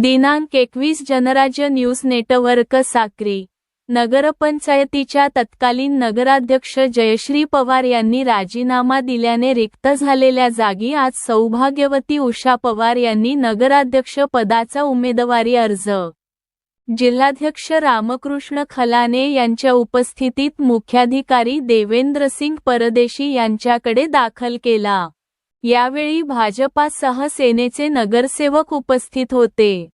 दिनांक एकवीस Janrajya news network Sakri. नगरपंचायतीच्या तत्कालीन नगराध्यक्ष जयश्री पवार यांनी राजीनामा दिल्याने रिक्त झालेल्या जागी आज सौभाग्यवती उषा पवार यांनी नगराध्यक्ष पदाचा उमेदवारी अर्ज. जिल्हाध्यक्ष रामकृष्ण खलाने यांच्या उपस्थितीत मुख्याधिकारी देवेंद्रसिंग परदेशी यांच्याकडे दाखल केला. यावेळी भाजपासह सेनेचे नगरसेवक उपस्थित होते.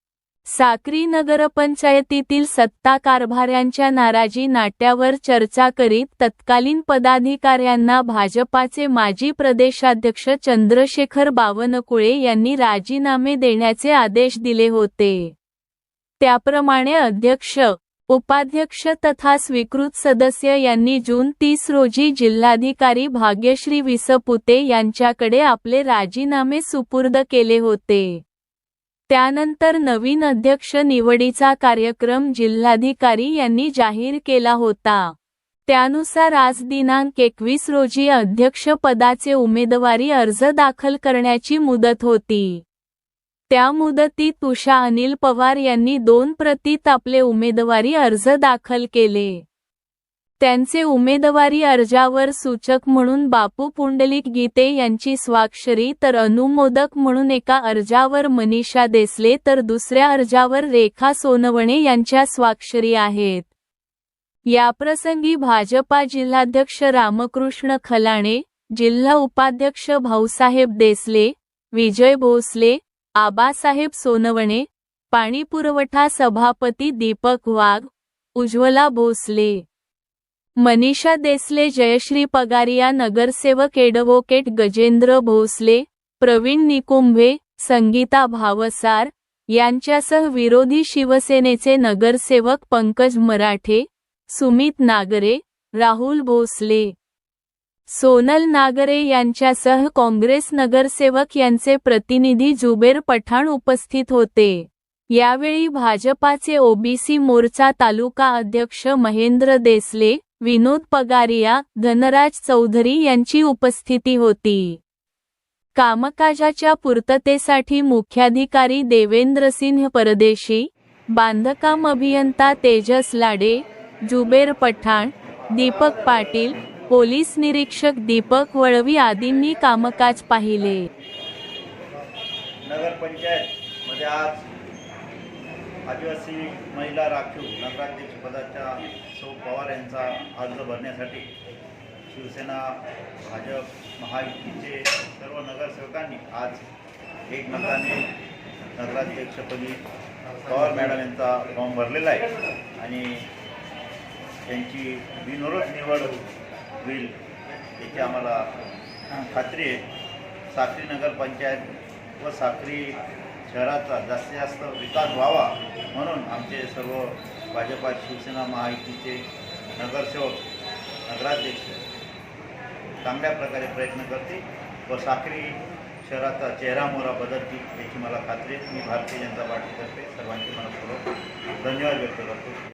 साक्री नगरपंचायतीतील सत्ता कारभाऱ्यांच्या नाराजी नाट्यावर चर्चा करीत तत्कालीन पदाधिकाऱ्यांना भाजपाचे माजी प्रदेशाध्यक्ष चंद्रशेखर बावनकुळे यांनी राजीनामे देण्याचे आदेश दिले होते. त्याप्रमाणे अध्यक्ष उपाध्यक्ष तथा स्वीकृत सदस्य यांनी जून तीस रोजी जिल्हाधिकारी भाग्यश्री विसपुते यांच्याकडे आपले राजीनामे सुपूर्द केले होते. त्यानंतर नवीन अध्यक्ष निवडीचा कार्यक्रम जिल्हाधिकारी यांनी जाहीर केला होता. त्यानुसार आज दिनांक एकवीस रोजी अध्यक्षपदाचे उमेदवारी अर्ज दाखल करण्याची मुदत होती. त्या मुदतीत उषा अनिल पवार यांनी दोन प्रतीत आपले उमेदवारी अर्ज दाखल केले. त्यांचे उमेदवारी अर्जावर सूचक म्हणून बापू पुंडलिक गीते यांची स्वाक्षरी तर अनुमोदक म्हणून एका अर्जावर मनीषा देसले तर दुसऱ्या अर्जावर रेखा सोनवणे यांच्या स्वाक्षरी आहेत. याप्रसंगी भाजपा जिल्हाध्यक्ष रामकृष्ण खलाणे जिल्हा उपाध्यक्ष भाऊसाहेब देसले विजय भोसले आबासाहेब सोनवणे पाणीपुरवठा सभापती दीपक वाघ उज्ज्वला भोसले. मनीषा देसले जयश्री पगारिया नगरसेवक एडव्होकेट गजेंद्र भोसले प्रवीण निकुंभे संगीता भावसार यांच्यासह विरोधी शिवसेनेचे नगरसेवक पंकज मराठे सुमित नागरे राहुल भोसले. सोनल नागरे यांच्यासह काँग्रेस नगरसेवक यांचे प्रतिनिधी जुबेर पठाण उपस्थित होते. यावेळी भाजपाचे ओबीसी मोर्चा तालुका अध्यक्ष महेंद्र देसले विनोद पगारिया धनराज चौधरी यांची उपस्थिती होती. कामकाजाच्या पूर्ततेसाठी मुख्याधिकारी देवेंद्रसिंह परदेशी बांधकाम अभियंता तेजस लाडे जुबेर पठाण दीपक पाटील पोलीस निरीक्षक दीपक वळवी आदींनी कामकाज पाहिले. नगरपंचायतमध्ये आज आदिवासी महिला राखीव नगराध्यक्षपदाच्या सौ पवार यांचा अर्ज भरण्यासाठी शिवसेना भाजप महायुतीचे सर्व नगरसेवकांनी आज एकमताने नगराध्यक्षपदी पवार मॅडम यांचा फॉर्म भरलेला आहे. आणि त्यांची बिनविरोध निवड होईल याची आम्हाला खात्री आहे. साक्री नगरपंचायत व साक्री शहराचा जास्तीत जास्त विकास व्हावा म्हणून आमचे सर्व भाजपा शिवसेना महायुतीचे नगरसेवक नगराध्यक्ष चांगल्या प्रकारे प्रयत्न करतील व साक्री शहराचा चेहरा मोहरा बदलतील याची मला खात्री आहे. मी भारतीय जनता पार्टीतर्फे सर्वांचे मनपूर्वक धन्यवाद व्यक्त करतो.